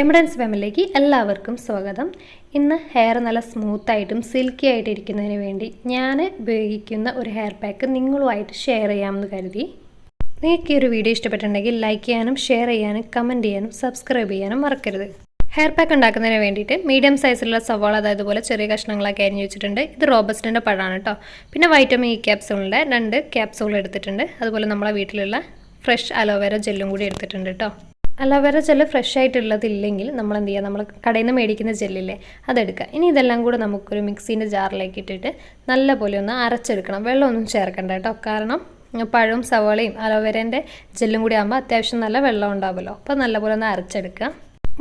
എമിഡൻസ് ഫാമിലിയിലേക്ക് എല്ലാവർക്കും സ്വാഗതം. ഇന്ന് ഹെയർ നല്ല സ്മൂത്തായിട്ടും സിൽക്കി ആയിട്ട് ഇരിക്കുന്നതിന് വേണ്ടി ഞാൻ ഉപയോഗിക്കുന്ന ഒരു ഹെയർ പാക്ക് നിങ്ങളുമായിട്ട് ഷെയർ ചെയ്യാമെന്ന് കരുതി. നിങ്ങൾക്ക് ഈ ഒരു വീഡിയോ ഇഷ്ടപ്പെട്ടിട്ടുണ്ടെങ്കിൽ ലൈക്ക് ചെയ്യാനും ഷെയർ ചെയ്യാനും കമന്റ് ചെയ്യാനും സബ്സ്ക്രൈബ് ചെയ്യാനും മറക്കരുത്. ഹെയർ പാക്ക് ഉണ്ടാക്കുന്നതിന് വേണ്ടിയിട്ട് മീഡിയം സൈസിലുള്ള സവാള അതായത് പോലെ ചെറിയ കഷ്ണങ്ങളൊക്കെ അരിഞ്ഞ് വെച്ചിട്ടുണ്ട്. ഇത് റോബസ്റ്റിന്റെ പഴമാണ് കേട്ടോ പിന്നെ വൈറ്റമിൻ ഇ ക്യാപ്സൂളിന്റെ രണ്ട് ക്യാപ്സൂൾ എടുത്തിട്ടുണ്ട്. അതുപോലെ നമ്മളെ വീട്ടിലുള്ള ഫ്രഷ് അലോവേര ജെല്ലും കൂടി എടുത്തിട്ടുണ്ട് കേട്ടോ അലോവേര ജെല്ല് ഫ്രഷ് ആയിട്ടുള്ളതില്ലെങ്കിൽ നമ്മൾ എന്ത് ചെയ്യുക നമ്മൾ കടയിൽ നിന്ന് മേടിക്കുന്ന ജെല്ലില്ലേ അതെടുക്കുക ഇനി ഇതെല്ലാം കൂടെ നമുക്കൊരു മിക്സീന്റെ ജാറിലേക്ക് ഇട്ടിട്ട് നല്ല പോലെ ഒന്ന് അരച്ചെടുക്കണം. വെള്ളമൊന്നും ചേർക്കണ്ട കേട്ടോ. കാരണം പഴവും സവാളയും അലോവേരേന്റെ ജെല്ലും കൂടി ആകുമ്പോൾ അത്യാവശ്യം നല്ല വെള്ളം ഉണ്ടാവുമല്ലോ. അപ്പോൾ നല്ലപോലെ ഒന്ന് അരച്ചെടുക്കുക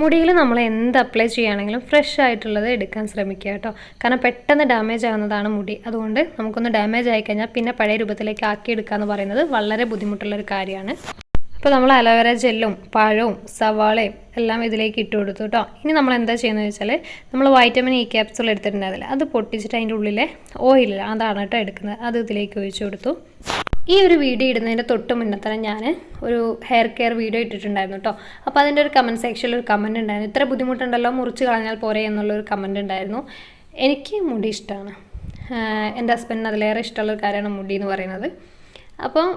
മുടിയിൽ നമ്മൾ എന്ത് അപ്ലൈ ചെയ്യുകയാണെങ്കിലും ഫ്രഷ് ആയിട്ടുള്ളത് എടുക്കാൻ ശ്രമിക്കുക കേട്ടോ. കാരണം പെട്ടെന്ന് ഡാമേജ് ആകുന്നതാണ് മുടി. അതുകൊണ്ട് നമുക്കൊന്ന് ഡാമേജ് ആയിക്കഴിഞ്ഞാൽ പിന്നെ പഴയ രൂപത്തിലേക്ക് ആക്കിയെടുക്കുക എന്ന് പറയുന്നത് വളരെ ബുദ്ധിമുട്ടുള്ളൊരു കാര്യമാണ്. അപ്പോൾ നമ്മൾ അലോവേര ജെല്ലും പഴവും സവാളയും എല്ലാം ഇതിലേക്ക് ഇട്ട് കൊടുത്തു കേട്ടോ ഇനി നമ്മൾ എന്താ ചെയ്യുന്നത് വെച്ചാൽ നമ്മൾ വൈറ്റമിൻ ഇ ക്യാപ്സൂൾ എടുത്തിട്ടുണ്ടായിരുന്നില്ല അത് പൊട്ടിച്ചിട്ട് അതിന്റെ ഉള്ളിലെ ഓയിലില്ല അതാണ് കേട്ടോ എടുക്കുന്നത്. അത് ഇതിലേക്ക് ഒഴിച്ചു കൊടുത്തു. ഈ ഒരു വീഡിയോ ഇടുന്നതിന്റെ തൊട്ട് മുന്നേ തന്നെ ഞാൻ ഒരു ഹെയർ കെയർ വീഡിയോ ഇട്ടിട്ടുണ്ടായിരുന്നു കേട്ടോ അപ്പോൾ അതിന്റെ ഒരു കമന്റ് സെക്ഷനിൽ ഒരു കമന്റ് ഉണ്ടായിരുന്നു. ഇത്ര ബുദ്ധിമുട്ടുണ്ടല്ലോ മുറിച്ച് കളഞ്ഞാൽ പോരെ എന്നുള്ളൊരു കമന്റ് ഉണ്ടായിരുന്നു. എനിക്ക് മുടി ഇഷ്ടമാണ് എന്റെ ഹസ്ബൻഡിന് അതിലേറെ ഇഷ്ടമുള്ള കാര്യമാണ് മുടി എന്ന് പറയുന്നത്. അപ്പം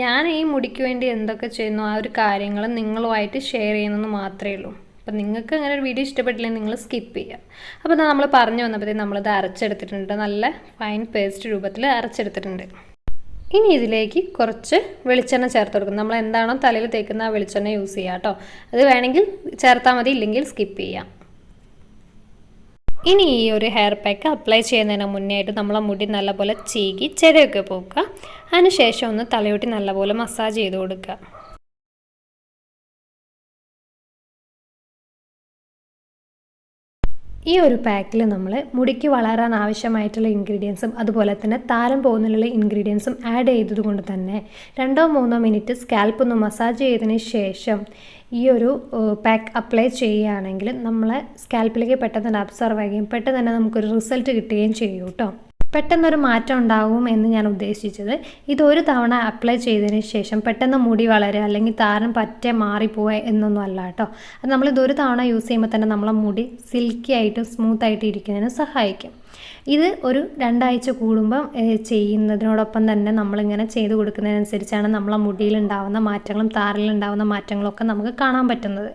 ഞാൻ ഈ മുടിക്ക് വേണ്ടി എന്തൊക്കെ ചെയ്യുന്നു ആ ഒരു കാര്യങ്ങൾ നിങ്ങളുമായിട്ട് ഷെയർ ചെയ്യുന്നെന്ന് മാത്രമേ ഉള്ളൂ. അപ്പം നിങ്ങൾക്ക് അങ്ങനെ ഒരു വീഡിയോ ഇഷ്ടപ്പെട്ടില്ലെങ്കിൽ നിങ്ങൾ സ്കിപ്പ് ചെയ്യുക അപ്പോൾ നമ്മൾ പറഞ്ഞു വന്നപ്പോഴത്തേക്കും നമ്മളിത് അരച്ചെടുത്തിട്ടുണ്ട്. നല്ല ഫൈൻ പേസ്റ്റ് രൂപത്തിൽ അരച്ചെടുത്തിട്ടുണ്ട്. ഇനി ഇതിലേക്ക് കുറച്ച് വെളിച്ചെണ്ണ ചേർത്ത് കൊടുക്കും നമ്മൾ എന്താണോ തലയിൽ തേക്കുന്ന ആ വെളിച്ചെണ്ണ യൂസ് ചെയ്യുക കേട്ടോ. അത് വേണമെങ്കിൽ ചേർത്താൽ മതി ഇല്ലെങ്കിൽ സ്കിപ്പ് ചെയ്യാം. ഇനി ഈ ഒരു ഹെയർ പാക്ക് അപ്ലൈ ചെയ്യുന്നതിന് മുന്നേ ആയിട്ട് നമ്മളെ മുടി നല്ലപോലെ ചീകി ചെരയൊക്കെ പോക്കുക. അതിനുശേഷം ഒന്ന് തലയോട്ടി നല്ലപോലെ മസാജ് ചെയ്ത് കൊടുക്കുക. ഈ ഒരു പാക്കിൽ നമ്മൾ മുടിക്ക് വളരാൻ ആവശ്യമായിട്ടുള്ള ഇൻഗ്രീഡിയൻസും അതുപോലെ തന്നെ താരം പോകുന്നതിലുള്ള ഇൻഗ്രീഡിയൻസും ആഡ് ചെയ്തതുകൊണ്ട് തന്നെ രണ്ടോ മൂന്നോ മിനിറ്റ് സ്കാൽപ്പ് ഒന്ന് മസാജ് ചെയ്തതിന് ശേഷം ഈ ഒരു പാക്ക് അപ്ലൈ ചെയ്യുകയാണെങ്കിൽ നമ്മളെ സ്കാൽപ്പിലേക്ക് പെട്ടെന്ന് തന്നെ അബ്സർവ് ആകുകയും പെട്ടെന്ന് തന്നെ നമുക്കൊരു റിസൾട്ട് കിട്ടുകയും ചെയ്യും കേട്ടോ പെട്ടെന്നൊരു മാറ്റം ഉണ്ടാകും എന്ന് ഞാൻ ഉദ്ദേശിച്ചത്. ഇത് ഒരു തവണ അപ്ലൈ ചെയ്തതിന് ശേഷം പെട്ടെന്ന് മുടി വളരുക അല്ലെങ്കിൽ താരം പറ്റേ മാറിപ്പോവുക എന്നൊന്നും അല്ല കേട്ടോ. അത് നമ്മളിതൊരു തവണ യൂസ് ചെയ്യുമ്പോൾ തന്നെ നമ്മളെ മുടി സിൽക്കി ആയിട്ടും സ്മൂത്ത് ആയിട്ട് ഇരിക്കുന്നതിന് സഹായിക്കും. ഇത് ഒരു രണ്ടാഴ്ച കൂടുമ്പം ചെയ്യുന്നതിനോടൊപ്പം തന്നെ നമ്മളിങ്ങനെ ചെയ്ത് കൊടുക്കുന്നതിനനുസരിച്ചാണ് നമ്മളെ മുടിയിൽ ഉണ്ടാകുന്ന മാറ്റങ്ങളും താരലുണ്ടാകുന്ന മാറ്റങ്ങളൊക്കെ നമുക്ക് കാണാൻ പറ്റുന്നത്.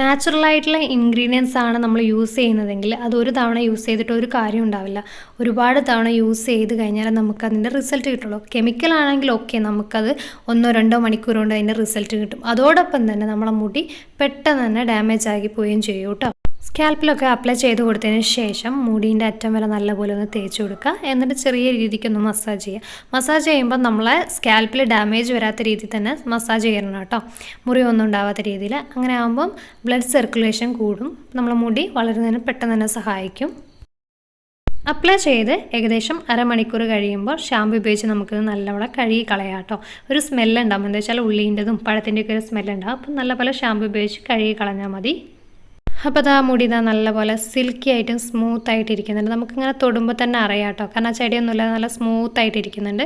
നാച്ചുറലായിട്ടുള്ള ഇൻഗ്രീഡിയൻസ് ആണ് നമ്മൾ യൂസ് ചെയ്യുന്നതെങ്കിൽ അത് ഒരു തവണ യൂസ് ചെയ്തിട്ട് ഒരു കാര്യം ഉണ്ടാവില്ല. ഒരുപാട് തവണ യൂസ് ചെയ്ത് കഴിഞ്ഞാൽ നമുക്ക് അതിന്റെ റിസൾട്ട് കിട്ടുള്ളൂ. കെമിക്കൽ ആണെങ്കിൽ ഓക്കെ നമുക്കത് ഒന്നോ രണ്ടോ മണിക്കൂർ കൊണ്ട് അതിന്റെ റിസൾട്ട് കിട്ടും. അതോടൊപ്പം തന്നെ നമ്മളെ മുടി പെട്ടെന്ന് തന്നെ ഡാമേജ് ആക്കി പോവുകയും ചെയ്യും കേട്ടോ. സ്കാൽപ്പിലൊക്കെ അപ്ലൈ ചെയ്ത് കൊടുത്തതിന് ശേഷം മുടീന്റെ അറ്റം വരെ നല്ലപോലെ ഒന്ന് തേച്ച് കൊടുക്കുക. എന്നിട്ട് ചെറിയ രീതിക്കൊന്ന് മസാജ് ചെയ്യുക. മസാജ് ചെയ്യുമ്പോൾ നമ്മളെ സ്കാൽപ്പിൽ ഡാമേജ് വരാത്ത രീതിയിൽ തന്നെ മസാജ് ചെയ്യണം കേട്ടോ. മുറിവൊന്നും ഉണ്ടാവാത്ത രീതിയിൽ. അങ്ങനെ ആകുമ്പം ബ്ലഡ് സർക്കുലേഷൻ കൂടും. നമ്മളെ മുടി വളരുന്നതിന് പെട്ടെന്ന് തന്നെ സഹായിക്കും. അപ്ലൈ ചെയ്ത് ഏകദേശം അരമണിക്കൂർ കഴിയുമ്പോൾ ഷാമ്പു ഉപയോഗിച്ച് നമുക്ക് നല്ലവണ്ണം കഴുകി കളയാം കേട്ടോ. ഒരു സ്മെല്ലുണ്ടാകും എന്താ വെച്ചാൽ ഉള്ളീന്റെതും പഴത്തിന്റെയൊക്കെ ഒരു സ്മെല്ലുണ്ടാകും അപ്പം നല്ല പോലെ ഷാമ്പു ഉപയോഗിച്ച് കഴുകി കളഞ്ഞാൽ മതി. അപ്പോൾ അത് ആ മുടി ഇതാ നല്ലപോലെ സിൽക്കി ആയിട്ടും സ്മൂത്ത് ആയിട്ട് ഇരിക്കുന്നുണ്ട് നമുക്കിങ്ങനെ തൊടുമ്പോൾ തന്നെ അറിയാം കേട്ടോ കാരണം ആ ചെടിയൊന്നുമില്ല നല്ല സ്മൂത്ത് ആയിട്ട് ഇരിക്കുന്നുണ്ട്